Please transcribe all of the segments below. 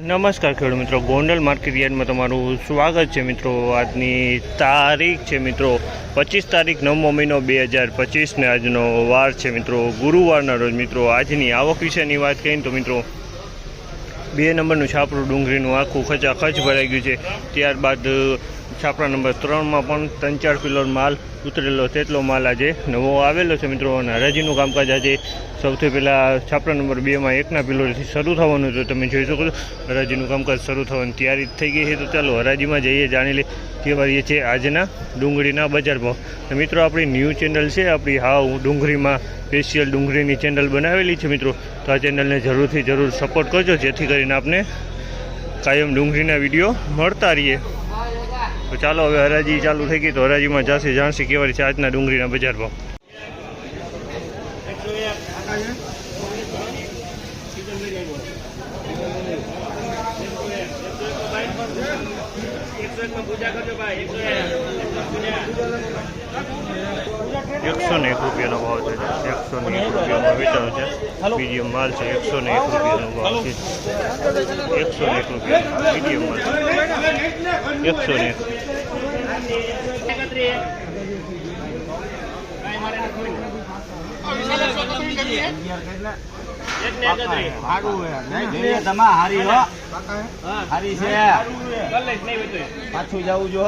નમસ્કાર ખેડૂત મિત્રો, ગોંડલ માર્કેટ યાર્ડમાં તમારું સ્વાગત છે મિત્રો. આજની તારીખ છે મિત્રો, પચીસ તારીખ નવમો મહિનો બે હજાર પચીસને આજનો વાર છે મિત્રો. ગુરુવારના રોજ મિત્રો, આજની આવક વિશેની વાત કરીએ તો મિત્રો, બે નંબરનું છાપરું ડુંગળીનું આખું ખચાખચ ભરાઈ ગયું છે. ત્યારબાદ છાપરા નંબર ત્રણમાં પણ ત્રણ ચાર કિલો માલ ઉતરેલો તેટલો માલ આજે નવો આવેલો છે મિત્રો અને હરાજીનું કામકાજ આજે સૌથી પહેલાં છાપરા નંબર બેમાં એકના પિલોથી શરૂ થવાનું તો તમે જોઈ શકો છો, હરાજીનું કામકાજ શરૂ થવાની તૈયારી થઈ ગઈ છે. તો ચાલો હરાજીમાં જઈએ, જાણી લે તે વારીએ છે આજના ડુંગળીના બજાર ભાવ. મિત્રો, આપણી ન્યૂ ચેનલ છે, આપણી હાવ ડુંગળીમાં સ્પેશિયલ ડુંગળીની ચેનલ બનાવેલી છે મિત્રો. તો આ ચેનલને જરૂરથી જરૂર સપોર્ટ કરજો, જેથી કરીને આપને કાયમ ડુંગળીના વીડિયો મળતા રહીએ. તો ચાલો હવે હરાજી ચાલુ થઈ ગઈ તો હરાજીમાં જાશે જાણશે કેવા છે આજના ડુંગળીના બજાર ભાવ એકસો ને એક રૂપિયાનો ભાવ છે એકસો ને એક રૂપિયામાં વેચાણ છે. મીડિયમ માલ છે એકસો ને એક રૂપિયાનો ભાવ છે. એકસો ને એક રૂપિયા મીડિયમ માલ એકસો ને એક. काय પાછું જવું જો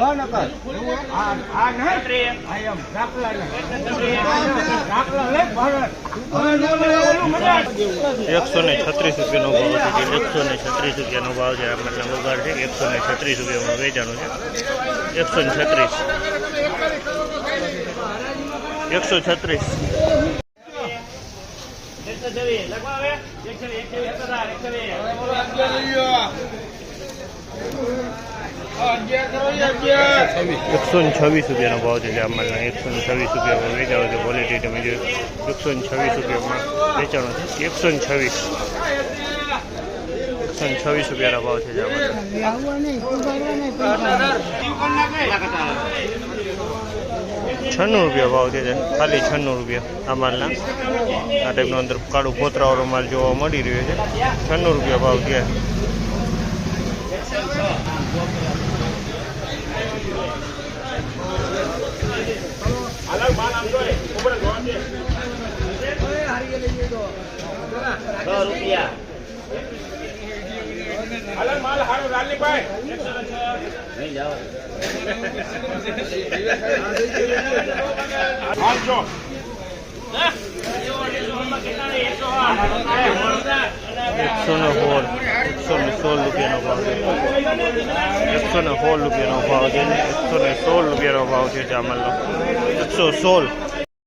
એકસો ને છત્રીસ રૂપિયાનો ભાવ છે એકસો ને છત્રીસ રૂપિયાનો ભાવ છે આપણે વગાર છે એકસો ને છત્રીસ રૂપિયામાં વેચાણું છે એકસો ને છત્રીસ એકસો છત્રીસ. એકસો ને છવ્વીસ રૂપિયાનો ભાવ છે આ એકસો ને છવ્વીસ રૂપિયામાં વેચાણો છે. ક્વોલિટી તમે જો એકસો ને છવ્વીસ રૂપિયામાં વેચાણો છે. એકસો ને છવ્વીસ. એકસો ને છવ્વીસ રૂપિયાનો ભાવ છે આ માલના છન્નું રૂપિયા ભાવ છે ખાલી છન્નું રૂપિયા આ માલના. આ ટાઈપનો અંદર કાળું પોતરાવાળો માલ જોવા મળી રહ્યો છે. છન્નું રૂપિયા ભાવ છે. એકસો ને સોળ, એકસો ને સોળ રૂપિયાનો ભાવ છે. એકસો ને સોળ રૂપિયાનો ભાવ છે એકસો ને સોળ રૂપિયાનો ભાવ છે ચામલનો એકસો સોળ.